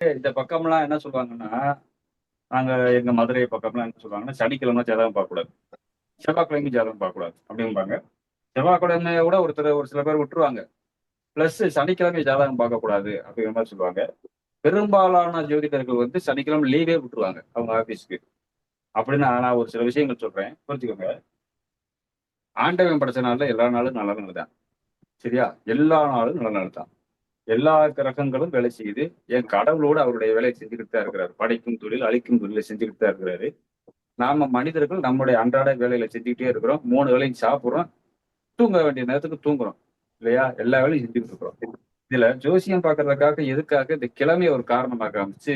இந்த பக்கம்லாம் என்ன சொல்லுவாங்கன்னா நாங்க எங்க மதுரை பக்கம்லாம் என்ன சொல்லுவாங்கன்னா சனிக்கிழமை ஜாதகம் பார்க்கக்கூடாது. செவ்வாய்க்கிழமை ஜாதகம் பார்க்கக்கூடாது அப்படிம்பாங்க. செவ்வாய்க்கிழமை கூட ஒருத்தர் ஒரு சில பேர் விட்டுருவாங்க. பிளஸ் சனிக்கிழமை ஜாதகம் பார்க்கக்கூடாது அப்படிங்கிற மாதிரி சொல்லுவாங்க. பெரும்பாலான ஜோதிடர்கள் வந்து சனிக்கிழமை லீவே விட்டுருவாங்க அவங்க ஆபீஸ்க்கு அப்படின்னு நான் ஒரு சில விஷயங்கள் சொல்றேன். புரிஞ்சுக்கோங்க. ஆண்டவன் படைச்ச நாள்ல எல்லா நாளும் நல்ல நாள் தான் சரியா? எல்லா நாளும் நல்ல நாள் தான் எல்லா கிரகங்களும் வேலை செய்யுது என் கடவுளோடு அவருடைய வேலையை செஞ்சுக்கிட்டு தான் இருக்கிறாரு. படைக்கும் தொழில் அழிக்கும் தொழிலை செஞ்சுக்கிட்டு தான் இருக்கிறாரு. நாம மனிதர்கள் நம்முடைய அன்றாட வேலையில செஞ்சுக்கிட்டே இருக்கிறோம். மூணு வேலையும் சாப்பிடுறோம். தூங்க வேண்டிய நேரத்துக்கு தூங்குறோம். இல்லையா? எல்லா வேலையும் செஞ்சுக்கிட்டு இருக்கிறோம். இதுல ஜோசியம் பாக்குறதுக்காக எதுக்காக இந்த கிழமையை ஒரு காரணமாக காமிச்சு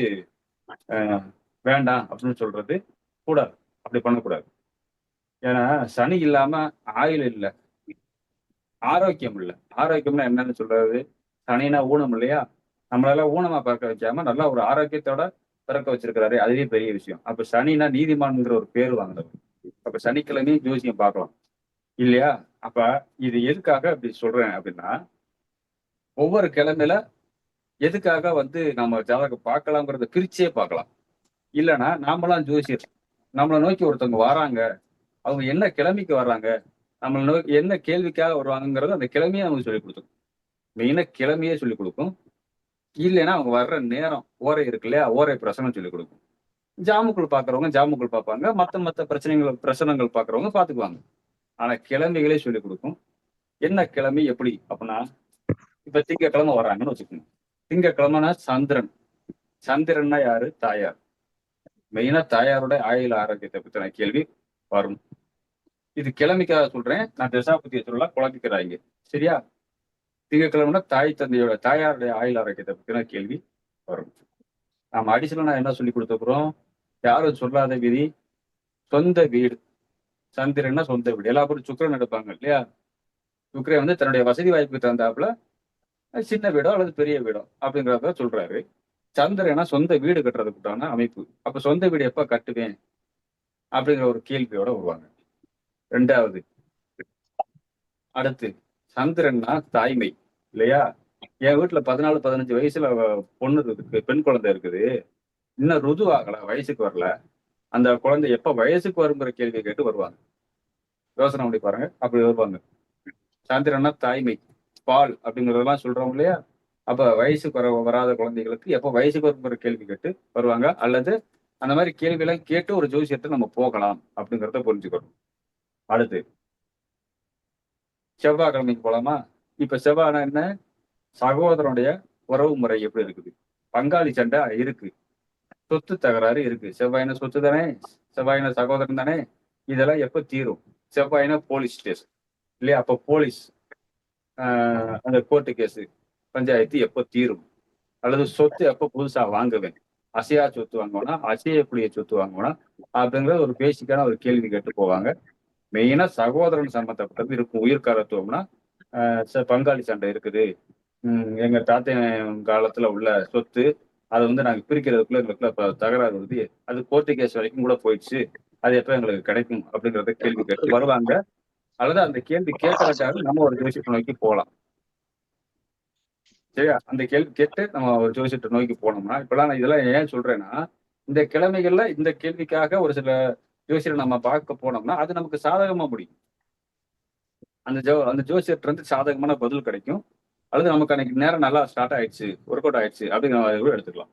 வேண்டாம் அப்படின்னு சொல்றது கூடாது. அப்படி பண்ணக்கூடாது. ஏன்னா சனி இல்லாம ஆயுள் இல்லை. ஆரோக்கியம் இல்லை. ஆரோக்கியம்னா என்னன்னு சொல்றது? சனினா ஊனம் இல்லையா? நம்மளால ஊனமா பறக்க வைக்காம நல்லா ஒரு ஆரோக்கியத்தோட பிறக்க வச்சிருக்கிறாரு அதுவே பெரிய விஷயம். அப்ப சனினா நீதிமான்ங்கிற ஒரு பேர் வாங்கினவர் அப்ப சனிக்கிழமையும் ஜோசியம் பார்க்கலாம். இல்லையா? அப்ப இது எதுக்காக அப்படி சொல்றேன் அப்படின்னா ஒவ்வொரு கிழமையில எதுக்காக வந்து நம்ம ஜாதகம் பார்க்கலாங்கிறத பிரிச்சே பார்க்கலாம். இல்லைன்னா நாமெல்லாம் ஜோசியர் நம்மளை நோக்கி ஒருத்தவங்க வராங்க அவங்க என்ன கிழமைக்கு வர்றாங்க நம்மளை நோக்கி என்ன கேள்விக்காக வருவாங்கங்கிறத அந்த கிழமையை நமக்கு சொல்லி கொடுத்துரும். மெயினாக கிழமையே சொல்லிக் கொடுக்கும். இல்லைன்னா அவங்க வர்ற நேரம் ஓரை இருக்கு இல்லையா? ஓரை பிரசனம் சொல்லிக் கொடுக்கும். ஜாமுக்குள் பாக்குறவங்க ஜாமுக்குள் பார்ப்பாங்க மத்த மத்த பிரச்சனைகள் பிரசனங்கள் பாக்குறவங்க பாத்துக்குவாங்க. ஆனா கிழமைகளே சொல்லிக் கொடுக்கும். என்ன கிழமை எப்படி? அப்படின்னா இப்ப திங்கக்கிழமை வர்றாங்கன்னு வச்சுக்கோங்க. திங்கக்கிழமைனா சந்திரன். சந்திரன்னா யாரு? தாயார். மெயினா தாயாரோட ஆயுள் ஆரோக்கியத்தை பத்தின கேள்வி வரும். இது கிழமைக்காக சொல்றேன். நான் தசாபதியை சொல்லலாம் குழப்பிக்கிறாங்க சரியா? திங்கக்கிழமைனா தாய் தந்தையோட தாயாருடைய ஆயுள் ஆரோக்கியத்தை பத்தின கேள்வி வரும். நாம அடிஷனலா என்ன சொல்லி கொடுத்துக்கிறோம் யாரும் சொல்லாத விதி சொந்த வீடு. சந்திரன்னா சொந்த வீடு? எல்லா பேரும் சுக்கரன் எடுப்பாங்க இல்லையா? சுக்கரன் வந்து தன்னுடைய வசதி வாய்ப்புக்கு தகுந்தாப்புல சின்ன வீடோ அல்லது பெரிய வீடோ அப்படிங்கிறத சொல்றாரு. சந்திரனா சொந்த வீடு கட்டுறதுக்குட்டான அமைப்பு. அப்ப சொந்த வீடு எப்ப கட்டுவேன்? அப்படிங்கிற ஒரு கேள்வியோட வருவாங்க. ரெண்டாவது அடுத்து சந்திரன்னா தாய்மை இல்லையா? என் வீட்டுல பதினாலு பதினஞ்சு வயசுல பொண்ணு இருக்கு பெண் குழந்தை இருக்குது. இன்னும் ருது ஆகல வயசுக்கு வரல. அந்த குழந்தை எப்ப வயசுக்கு வருங்கிற கேள்வி கேட்டு வருவாங்க. யோசனை பண்ணி பாருங்க அப்படி வருவாங்க. சந்திரன்னா தாய்மை பால் அப்படிங்கறதெல்லாம் சொல்றோம் இல்லையா? அப்ப வயசுக்கு வர வராத குழந்தைகளுக்கு எப்ப வயசுக்கு வருங்கிற கேள்வி கேட்டு வருவாங்க. அல்லது அந்த மாதிரி கேள்வி எல்லாம் கேட்டு ஒரு ஜோசியத்தை நம்ம போகலாம் அப்படிங்கிறத புரிஞ்சுக்கணும். அடுத்து செவ்வாய்க்கிழமைக்கு போலாமா? இப்ப செவ்வாய்னா என்ன? சகோதரனுடைய உறவு முறை எப்படி இருக்குது? பங்காளி சண்டை இருக்கு. சொத்து தகராறு இருக்கு. செவ்வாயின சொத்து தானே? செவ்வாயின சகோதரன் தானே? இதெல்லாம் எப்ப தீரும்? செவ்வாயின போலீஸ் ஸ்டேஷன் இல்லையா? அப்ப போலீஸ் ஆஹ் அந்த கோர்ட்டு கேஸு பஞ்சாயத்து எப்போ தீரும்? அல்லது சொத்து எப்போ புதுசா வாங்குவேன் அசையா சொத்து வாங்குவேனா அசையக்கூடிய சொத்து வாங்குவோம்னா அப்படிங்கிற ஒரு பேசிக்கான ஒரு கேள்வி கேட்டு போவாங்க. மெயினா சகோதரன் சம்பந்தப்பட்டது இருக்கும். உயிர்காரத்துவம்னா ஆஹ் ச- பங்காளி சண்டை இருக்குது. உம் எங்க தாத்தையன் காலத்துல உள்ள சொத்து அதை வந்து நாங்க பிரிக்கிறதுக்குள்ள எங்களுக்குள்ள தகராறு வருது. அது கோர்ட்டு கேஸ் வரைக்கும் கூட போயிடுச்சு. அது எப்ப எங்களுக்கு கிடைக்கும் அப்படிங்கறத கேள்வி கேட்டு வருவாங்க. அல்லது அந்த கேள்வி கேட்கறதுக்காக நம்ம ஒரு ஜோசியத்தை நோக்கி போகலாம் சரியா? அந்த கேள்வி கேட்டு நம்ம ஒரு ஜோசியத்தை நோக்கி போனோம்னா இப்பெல்லாம் நான் இதெல்லாம் ஏன் சொல்றேன்னா இந்த கிழமைகள்ல இந்த கேள்விக்காக ஒரு சில ஜோசியரை நம்ம பார்க்க போனோம்னா அது நமக்கு சாதகமா முடியும். அந்த ஜோ அந்த ஜோசியர்ட்ட இருந்து சாதகமான பதில் கிடைக்கும். அல்லது நமக்கு அன்னைக்கு நேரம் நல்லா ஸ்டார்ட் ஆயிடுச்சு ஒர்க் அவுட் ஆயிடுச்சு அப்படின்னு கூட எடுத்துக்கலாம்.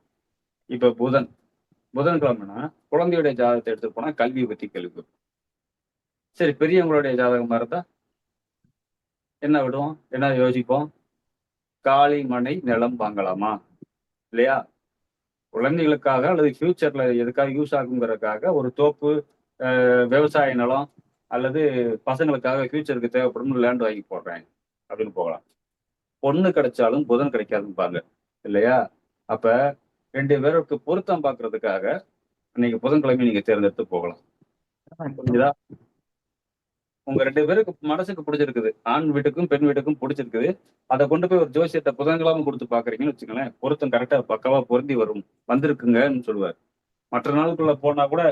இப்ப புதன் புதன்கிழமைனா குழந்தையுடைய ஜாதகத்தை எடுத்துட்டு போனா கல்வியை பத்தி கேள்வி சரி பெரியவங்களுடைய ஜாதகமா இருந்தா என்ன விடுவோம்? என்ன யோசிப்போம்? காளி மனை நிலம் வாங்கலாமா? இல்லையா? குழந்தைகளுக்காக அல்லது ஃபியூச்சர்ல எதுக்காக யூஸ் ஆகுங்கிறதுக்காக ஒரு தோப்பு விவசாய நிலம் அல்லது பசங்களுக்காக ஃபியூச்சருக்கு தேவைப்படும் லேண்ட் வாங்கி போடுறாங்க. அப்படின்னு போகலாம். பொண்ணு கிடைச்சாலும் புதன் கிடைக்காதும்பாங்க இல்லையா? அப்ப ரெண்டு பேருக்கு பொருத்தம் பார்க்கறதுக்காக நீங்க புதன்கிழமை நீங்க தேர்ந்தெடுத்து போகலாம். புரிஞ்சுதா? உங்க ரெண்டு பேருக்கு மனசுக்கு பிடிச்சிருக்குது. ஆண் வீட்டுக்கும் பெண் வீட்டுக்கும் பிடிச்சிருக்குது. அதை கொண்டு போய் ஒரு ஜோசியத்தை புதன்கிழமை கொடுத்து பாக்குறீங்கன்னு வச்சுக்கோங்களேன் பொருத்தம் கரெக்டா பக்கவா பொருந்தி வரும். வந்திருக்குங்கன்னு சொல்லுவார். மற்ற நாளுக்குள்ள போனா கூட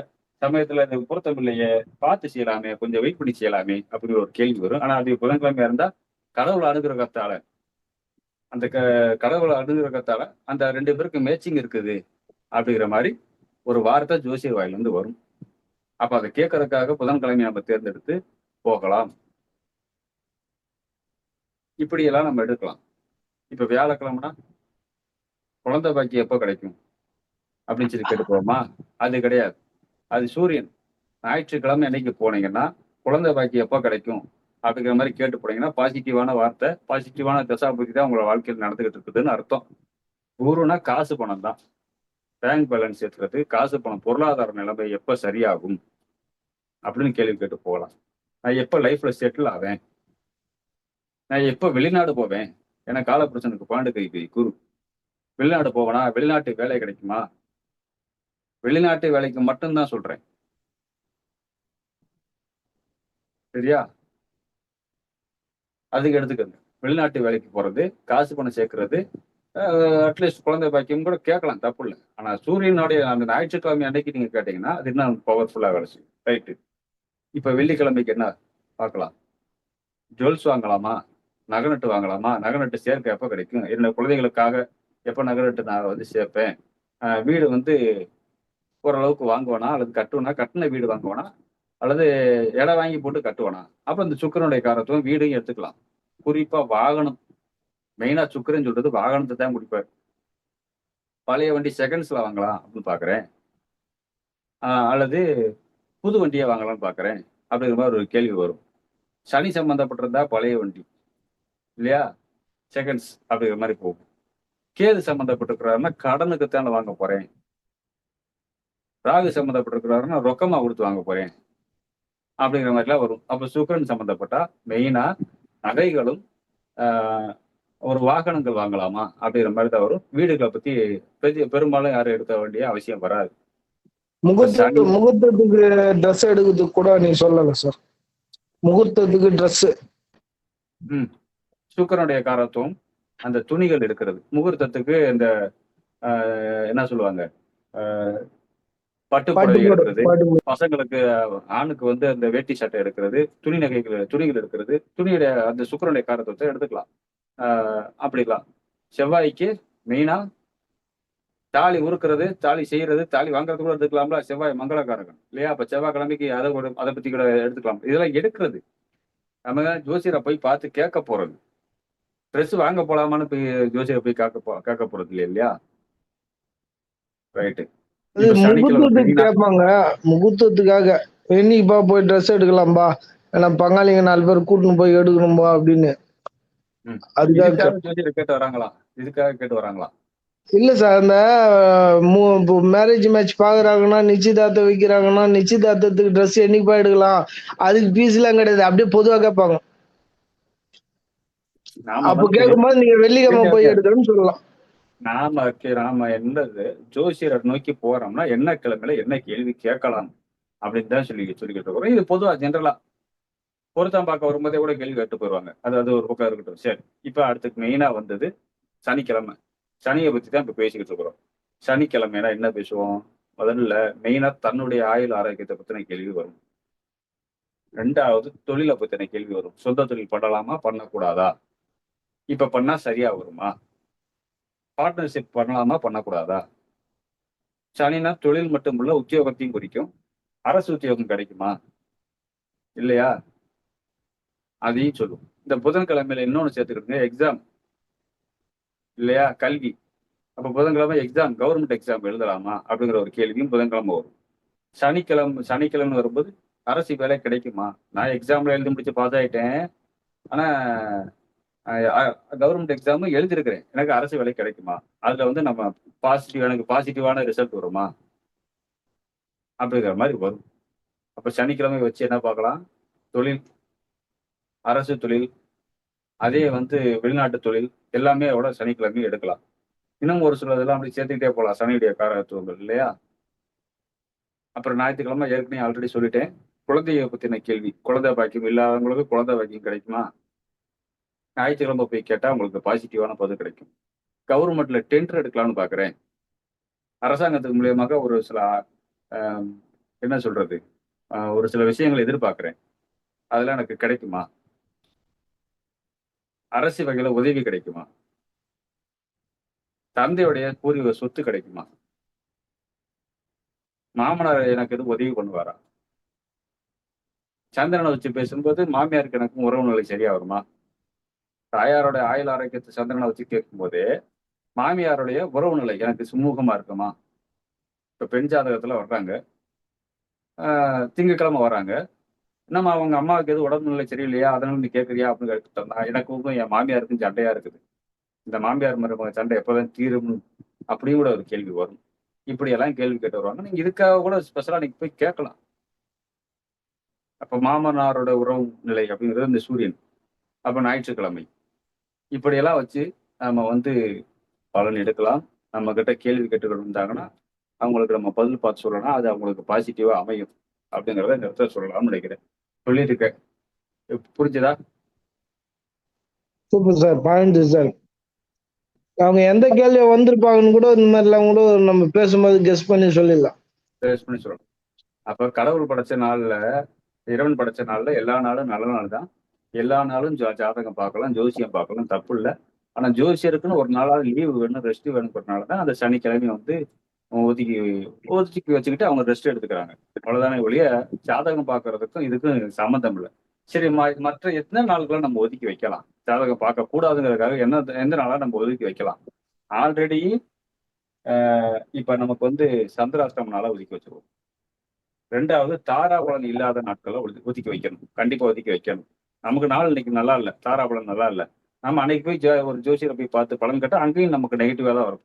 சமயத்துல இந்த பொருத்தம் இல்லையே பார்த்து செய்யலாமே கொஞ்சம் வெயிட் பண்ணி செய்யலாமே அப்படி ஒரு கேள்வி வரும். ஆனா அது புதன்கிழமை இருந்தா கடவுள் அனுகிரகத்தால அந்த க கடவுளை அனுகிரகத்தால அந்த ரெண்டு பேருக்கு மேட்சிங் இருக்குது அப்படிங்கிற மாதிரி ஒரு வார்த்தை ஜோசியர் வாயிலிருந்து வரும். அப்ப அதை கேட்கறதுக்காக புதன்கிழமை நம்ம தேர்ந்தெடுத்து போகலாம். இப்படியெல்லாம் நம்ம எடுக்கலாம். இப்ப வியாழக்கிழமைனா குழந்தை பாக்கி எப்போ கிடைக்கும்? அப்படின்னு சொல்லி கேட்டு போவோமா அது கிடையாது. அது சூரியன். ஞாயிற்றுக்கிழமை என்னைக்கு போனீங்கன்னா குழந்தை பாக்கி எப்போ கிடைக்கும்? அப்படிங்கிற மாதிரி கேட்டு போனீங்கன்னா பாசிட்டிவான வார்த்தை பாசிட்டிவான தசாபதி தான் உங்களோட வாழ்க்கையில் நடந்துகிட்டு இருக்குதுன்னு அர்த்தம். குருனா காசு பணம் தான். பேங்க் பேலன்ஸ் ஏற்றுறது காசு பணம் பொருளாதார நிலைமை எப்போ சரியாகும்? அப்படின்னு கேள்வி கேட்டு போகலாம். நான் எப்போ லைஃப்பில் செட்டில் ஆவேன்? நான் எப்போ வெளிநாடு போவேன்? ஏன்னா காலப்புருஷனுக்கு பாண்டு கை குரு. வெளிநாடு போவேனா? வெளிநாட்டு வேலை கிடைக்குமா? வெளிநாட்டு வேலைக்கு மட்டும்தான் சொல்றேன். சரியா? அதுக்கு எடுத்துக்கோங்க. வெளிநாட்டு வேலைக்கு போறது காசு பணம் சேர்க்கறது அட்லீஸ்ட் குழந்தை பாக்கியம் கூட கேட்கலாம் தப்பு இல்லை. ஆனா சூரியனுடைய அந்த ஞாயிற்றுக்கிழமை அன்னைக்கு நீங்க கேட்டீங்கன்னா அது இன்னும் பவர்ஃபுல்லா வேலை செய்யும். ரைட்டு இப்ப வெள்ளிக்கிழமைக்கு என்ன? பார்க்கலாம். ஜுவல்ஸ் வாங்கலாமா? நகநட்டு வாங்கலாமா? நகநட்டு சேர்க்க எப்போ கிடைக்கும்? என்னோட குழந்தைகளுக்காக எப்போ நகநட்டு நான் வந்து சேர்ப்பேன்? வீடு வந்து ஓரளவுக்கு வாங்குவானா? அல்லது கட்டுவனா? கட்டின வீடு வாங்குவானா? அல்லது இடம் வாங்கி போட்டு கட்டுவானா? அப்போ இந்த சுக்கரனுடைய காரத்துவம் வீடையும் எடுத்துக்கலாம். குறிப்பாக வாகனம். மெயினா சுக்கரன் சொல்றது வாகனத்தை தான் குடிப்பார் பழைய வண்டி செகண்ட்ஸில் வாங்கலாம் அப்படின்னு பார்க்குறேன் ஆஹ் அல்லது புது வண்டியை வாங்கலாம்னு பார்க்குறேன் அப்படிங்கிற மாதிரி ஒரு கேள்வி வரும். சனி சம்மந்தப்பட்டிருந்தா பழைய வண்டி. இல்லையா? செகண்ட்ஸ் அப்படிங்கிற மாதிரி போகும். கேது சம்மந்தப்பட்டிருக்கிறாருன்னா கடனுக்கு தானே வாங்க போகிறேன் ராகு சம்மந்தப்பட்டிருக்கிறாருன்னா ரொக்கமா கொடுத்து வாங்க போறேன். அப்படிங்கிற மாதிரிலாம் வரும். அப்ப சுக்கரன் சம்மந்தப்பட்டா மெயினா நகைகளும் ஒரு வாகனங்கள் வாங்கலாமா? அப்படிங்கிற மாதிரி தான் வரும். வீடுகளை பத்தி பெரிய பெரும்பாலும் யாரும் எடுக்க வேண்டிய அவசியம் வராது. முகூர்த்தத்துக்கு முகூர்த்தத்துக்கு ட்ரெஸ் எடுக்கிறதுக்கு கூட நீ சொல்லல சார் முகூர்த்தத்துக்கு ட்ரெஸ் சுக்கரனுடைய காரத்துவம் அந்த துணிகள் எடுக்கிறது. முகூர்த்தத்துக்கு இந்த என்ன சொல்லுவாங்க? பட்டு புடவை எடுக்கிறது. பசங்களுக்கு ஆணுக்கு வந்து அந்த வேட்டி சட்டை எடுக்கிறது துணி நகைகள் துணிகள் எடுக்கிறது. துணியுடைய அந்த சுக்கரனுடைய காரத்துவத்தை எடுத்துக்கலாம். ஆஹ் அப்படிலாம். செவ்வாய்க்கு மெயினா தாலி உருக்குறது தாலி செய்யறது தாலி வாங்குறது கூட எடுத்துக்கலாம்ல. செவ்வாய் மங்களகாரகன் இல்லையா? அப்ப செவ்வாய்க்கிழமைக்கு அதை கூட அதை பத்தி கூட எடுத்துக்கலாம். இதெல்லாம் எடுக்கிறது. நம்ம ஜோசியரை போய் பார்த்து கேட்க போறது. ட்ரெஸ் வாங்க போலாமான்னு போய் ஜோசியரை போய் கேட்க போ கேட்க போறது இல்லையா இல்லையா? ரைட்டு. முகூர்த்தத்துக்கு கேட்பாங்க. முகூர்த்தத்துக்காக என்னைக்குப்பா போய் ட்ரெஸ் எடுக்கலாம்பா. ஏன்னா பங்காளிங்க நாலு பேர் கூட்டின்னு போய் எடுக்கணும்பா அப்படின்னு. அதுக்காக கேட்டு வராங்களா? இதுக்காக கேட்டு வராங்களா? இல்ல சார் அந்த மேரேஜ் மேட்ச் பாக்குறாங்கன்னா நிச்சயதார்த்தம் வைக்கிறாங்கன்னா நிச்சயதார்த்தத்துக்கு ட்ரெஸ் என்னைக்குப்பா எடுக்கலாம்? அதுக்கு பீஸ் எல்லாம் கிடையாது. அப்படியே பொதுவா கேட்பாங்க. அப்ப கேட்கும்போது நீங்க வெள்ளிக்கிழமை போய் எடுக்கணும்னு சொல்லலாம். நாம நாம என்னது ஜோசியரை நோக்கி போறோம்னா என்ன கிழமையில என்ன கேள்வி கேட்கலாம் அப்படின்னு தான் சொல்லி சொல்லிக்கிட்டு இருக்கிறோம். இது பொதுவா ஜென்ரலா பொருத்தம் பார்க்க வரும்போதே கூட கேள்வி கேட்டு போயிருவாங்க அது அது ஒரு பக்கம் இருக்கட்டும். சரி இப்ப அடுத்து மெயினா வந்தது சனிக்கிழமை. சனியை பத்தி தான் இப்ப பேசிக்கிட்டு இருக்கிறோம். சனிக்கிழமைனா என்ன பேசுவோம்? முதல்ல மெயினா தன்னுடைய ஆயுள் ஆரோக்கியத்தை பத்தின கேள்வி வரும். ரெண்டாவது தொழிலை பத்தின கேள்வி வரும். சொந்த தொழில் பண்ணலாமா பண்ணக்கூடாதா? இப்ப பண்ணா சரியா வருமா? பார்ட்னர்ஷிப் பண்ணலாமா பண்ணக்கூடாதா? சனினா தொழில் மட்டுமல்ல உத்தியோகத்தையும் குறிக்கும். அரசு உத்தியோகம் கிடைக்குமா? இல்லையா? அதையும் சொல்லும் இந்த புதன்கிழமையில இன்னொன்னு சேர்த்துக்கிட்டுங்க எக்ஸாம் இல்லையா? கல்வி. அப்போ புதன்கிழமை எக்ஸாம் கவர்மெண்ட் எக்ஸாம் எழுதலாமா? அப்படிங்கிற ஒரு கேள்வியும் புதன்கிழமை வரும். சனிக்கிழமை சனிக்கிழமை வரும்போது அரசு வேலை கிடைக்குமா? நான் எக்ஸாம்ல எழுதி முடிச்சு பாஸ் ஆயிட்டேன். ஆனால் கவர்மெண்ட் எக்ஸாம் எழுதியிருக்கிறேன். எனக்கு அரசு வேலை கிடைக்குமா? அதுல வந்து நம்ம பாசிட்டிவ் எனக்கு பாசிட்டிவான ரிசல்ட் வருமா? அப்படிங்கிற மாதிரி வரும். அப்போ சனிக்கிழமை வச்சு என்ன பார்க்கலாம்? தொழில். அரசு தொழில். அதே வந்து வெளிநாட்டு தொழில். எல்லாமே விட சனிக்கிழமையும் எடுக்கலாம். இன்னும் ஒரு சில இதெல்லாம் அப்படி சேர்த்துக்கிட்டே போகலாம். சனியுடைய காரகத்துவங்கள் இல்லையா? அப்புறம் ஞாயிற்றுக்கிழமை ஏற்கனவே ஆல்ரெடி சொல்லிட்டேன். குழந்தைய பற்றின கேள்வி. குழந்தை பாக்கியம் இல்லாதவங்களுக்கு குழந்தை பாக்கியம் கிடைக்குமா? ஞாயிற்றுக்கிழமை போய் கேட்டா உங்களுக்கு பாசிட்டிவான பதில் கிடைக்கும். கவர்மெண்ட்ல டெண்டர் எடுக்கலாம்னு பாக்குறேன். அரசாங்கத்துக்கு மூலியமாக ஒரு சில ஆஹ், என்ன சொல்றது? ஒரு சில விஷயங்களை எதிர்பார்க்குறேன். அதெல்லாம் எனக்கு கிடைக்குமா? அரசு வகையில் உதவி கிடைக்குமா? தந்தையுடைய பூர்வீக சொத்து கிடைக்குமா? மாமனார் எனக்கு எதுவும் உதவி பண்ணுவாரா? சந்திரனை வச்சு பேசும்போது மாமியாருக்கு எனக்கும் உறவு நிலை சரியா வருமா? தாயாரோட ஆயுள் ஆரோக்கியத்தை சந்திரனை வச்சு கேட்கும்போது மாமியாருடைய உறவு நிலை எனக்கு சுமூகமா இருக்குமா? இப்ப பெண் ஜாதகத்துல வர்றாங்க. ஆஹ் வராங்க நம்ம அவங்க அம்மாவுக்கு எது உடம்பு நிலை சரியில்லையா? அதனால நீ கேட்குறியா? அப்படின்னு கேட்டுட்டோம்னா எனக்கும் என் மாமியாருக்கும் சண்டையா இருக்குது. இந்த மாமியார் மருமக சண்டை எப்போதான் தீரும் அப்படியும் கூட ஒரு கேள்வி வரும். இப்படி எல்லாம் கேள்வி கேட்டு வருவாங்க. நீங்க இதுக்காக கூட ஸ்பெஷலா நீங்க போய் கேட்கலாம். அப்ப மாமனாரோட உறவு நிலை அப்படிங்கிறது இந்த சூரியன். அப்ப ஞாயிற்றுக்கிழமை. இப்படியெல்லாம் வச்சு நம்ம வந்து பலன் எடுக்கலாம். நம்ம கிட்ட கேள்வி கேட்டுக்கிட்டு இருந்தாங்கன்னா அவங்களுக்கு நம்ம பதில் பார்த்து சொல்லலாம் அது அவங்களுக்கு பாசிட்டிவா அமையும். அப்படிங்கிறத இந்த இடத்துல சொல்லலாம்னு நினைக்கிறேன். சொல்லிட்டு இருக்கேன் புரிஞ்சுதா? Super sir point sir. அவங்க எந்த கேள்வி வந்திருப்பாங்கன்னு கூட இந்த மாதிரிலாம் கூட நம்ம பேசும்போது கெஸ் பண்ணி சொல்லிடலாம். பேஸ் பண்ணி சொல்லணும். அப்ப கடவுள் படைச்ச நாள்ல இறைவன் படைச்ச நாள்ல எல்லா நாளும் நல்ல நாள் தான் எல்லா நாளும் ஜாதகம் பார்க்கலாம் ஜோசியம் பார்க்கலாம் தப்பு இல்லை. ஆனா ஜோசியருக்குன்னு ஒரு நாளாவது லீவு வேணும் ரெஸ்ட் வேணுங்கிறதுனால தான் அந்த சனிக்கிழமை வந்து ஒதுக்கி ஒதுக்கி வச்சுக்கிட்டு அவங்க ரெஸ்ட் எடுத்துக்கிறாங்க. அவ்வளோதானே ஒழிய ஜாதகம் பார்க்கறதுக்கும் இதுக்கும் சம்மந்தம் இல்லை. சரி ம- மற்ற எத்தனை நாள்களும் நம்ம ஒதுக்கி வைக்கலாம்? ஜாதகம் பார்க்க கூடாதுங்கிறதுக்காக என்ன எந்த நாளா நம்ம ஒதுக்கி வைக்கலாம்? ஆல்ரெடி இப்ப நமக்கு வந்து சந்திராஷ்டம நாளாக ஒதுக்கி வச்சுருவோம். ரெண்டாவது தாராபலன் இல்லாத நாட்களை ஒதுக்கி ஒதுக்கி வைக்கணும். கண்டிப்பா ஒதுக்கி வைக்கணும். நமக்கு நாள் இன்னைக்கு நல்லா இல்லை. பழம் நல்லா இல்லை. நம்ம அன்னைக்கு போய் ஜோ- ஒரு ஜோசியரை போய் பார்த்து பலன் கேட்டால் அங்கேயும் நமக்கு நெகட்டிவாக தான்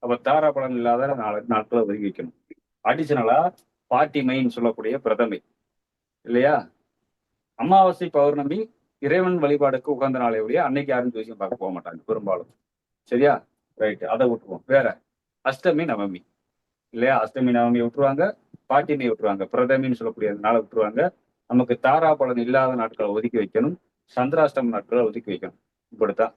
வரப்போகுது. தாரா பழம் இல்லாத நாளை நாட்களை ஒதுக்கி வைக்கணும். அடிஷனலா பாட்டிமைன்னு சொல்லக்கூடிய பிரதமை. இல்லையா? அமாவாசை பௌர்ணமி இறைவன் வழிபாடுக்கு உகந்த நாளை ஒழிய அன்னைக்கு யாரும் ஜோசியம் பார்க்க போக மாட்டாங்க பெரும்பாலும். சரியா? ரைட் அதை விட்டுருவோம். வேற. அஷ்டமி நவமி. இல்லையா? அஷ்டமி நவமி விட்டுருவாங்க. பாட்டிமை விட்டுருவாங்க. பிரதமின்னு சொல்லக்கூடிய நாளை விட்டுருவாங்க. நமக்கு தாரா பலன் இல்லாத நாட்களை ஒதுக்கி வைக்கணும். சந்திராஷ்டம நாட்களை ஒதுக்கி வைக்கணும். இப்படித்தான்.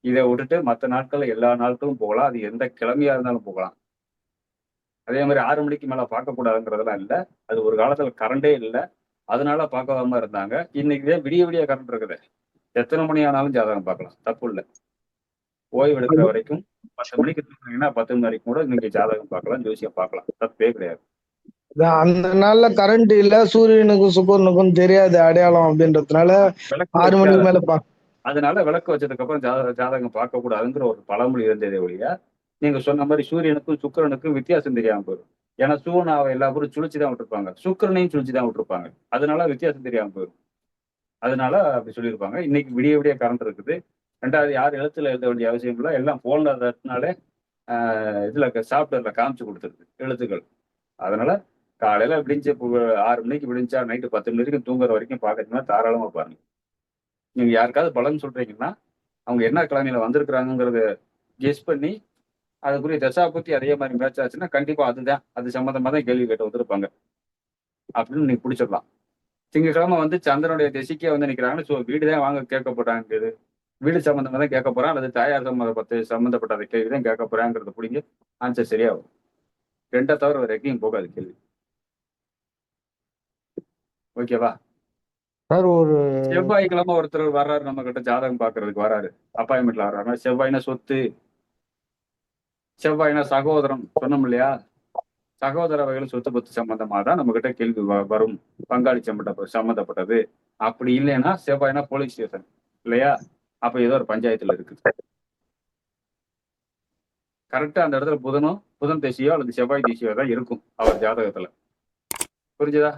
இதை விட்டுட்டு மற்ற நாட்கள்ல எல்லா நாட்களும் போகலாம். அது எந்த கிழமையா இருந்தாலும் போகலாம். அதே மாதிரி ஆறு மணிக்கு மேல பார்க்கக்கூடாதுங்கிறதெல்லாம் இல்லை. அது ஒரு காலத்துல கரண்டே இல்லை. அதனால பார்க்காம இருந்தாங்க. இன்னைக்கு விடிய விடிய கரண்ட் இருக்குது. எத்தனை மணி ஆனாலும் ஜாதகம் பார்க்கலாம். தப்பு இல்லை. ஓய்வு எடுக்கிற வரைக்கும் பத்து மணிக்கு தூங்குனீங்கன்னா பத்து மணி வரைக்கும் கூட நீங்க ஜாதகம் பார்க்கலாம். ஜோசியம் பார்க்கலாம். தப்பே கிடையாது. அந்த நாள்ல கரண்ட் இல்ல சூரியனுக்கும் சுக்கரனுக்கும் தெரியாது அடையாளம் அப்படின்றதுனால ஆறு மணிக்கு மேல அதனால விளக்கு வச்சதுக்கு அப்புறம் ஜாத ஜாதகம் பார்க்க கூடாதுங்கிற ஒரு பழமொழி இருந்ததே ஒழிய நீங்க சொன்ன மாதிரி சூரியனுக்கும் சுக்கிரனுக்கும் வித்தியாசம் தெரியாம போயிடும். ஏன்னா சூனாவை எல்லா பேரும் சுழிச்சு தான் விட்டுருப்பாங்க. சுக்கிரனையும் சுழிச்சு தான் விட்டுருப்பாங்க. அதனால வித்தியாசம் தெரியாம போயிடும். அதனால அப்படி சொல்லியிருப்பாங்க. இன்னைக்கு விடிய விடிய கரண்ட் இருக்குது. ரெண்டாவது யார் எழுத்துல எழுத வேண்டிய அவசியம் இல்லை எல்லாம் போன்ல தட்டினாலே ஆஹ் இதுல சாஃப்ட்வேர்ல காமிச்சு கொடுத்துருது. எழுத்துக்கள். அதனால காலையில விடிஞ்ச ஆறு மணிக்கு விடிஞ்சா நைட்டு பத்து மணி வரைக்கும் தூங்குற வரைக்கும் பாக்குறீங்கன்னா தாராளமா பாருங்க. நீங்க யாருக்காவது பலன் சொல்றீங்கன்னா அவங்க என்ன கிழமையில வந்திருக்கிறாங்கிறத கெஸ் பண்ணி அதுக்குரிய தசாபுத்தி அதே மாதிரி மேட்ச் ஆச்சுன்னா கண்டிப்பா அதுதான் அது சம்மந்தமா தான் கேள்வி கேட்டு வந்திருப்பாங்க. அப்படின்னு நீங்க பிடிச்சிடலாம். திங்கக்கிழமை வந்து சந்திரனுடைய திசைக்கே வந்து நிக்கிறாங்கன்னு ஸோ வீடு தான் வாங்க கேட்க போறாங்கிறது வீடு சம்மந்தமாக தான் கேட்க போறான். அல்லது தாயார் சம்மந்தப்பட்ட சம்மந்தப்பட்ட அந்த கேள்வி தான் கேட்க போறாங்கிறத பிடிங்க. ஆன்சர் சரியா வரும். ரெண்டை தவிர வேற எங்கேயும் போகாது கேள்வி. ஓகேவா சார் ஒரு செவ்வாய்க்கிழமை ஒருத்தர் வர்றாரு நம்ம கிட்ட ஜாதகம் பாக்குறதுக்கு வராரு. அப்பாயின்மெண்ட்ல வர்றாங்க செவ்வாய்னா சொத்து செவ்வாய்னா சகோதரம் சொன்னோம் இல்லையா? சகோதர வகையில் சொத்து பத்து சம்பந்தமா தான் நம்ம கிட்ட கேள்வி வரும். பங்காளி சம்பந்த சம்பந்தப்பட்டது. அப்படி இல்லைன்னா செவ்வாய்னா போலீஸ் ஸ்டேஷன் இல்லையா? அப்ப ஏதோ ஒரு பஞ்சாயத்துல இருக்கு. கரெக்டா அந்த இடத்துல புதனும் புதன் தேசியோ அல்லது செவ்வாய் தேசியோ தான் இருக்கும். அவர் ஜாதகத்துல. புரிஞ்சுதா?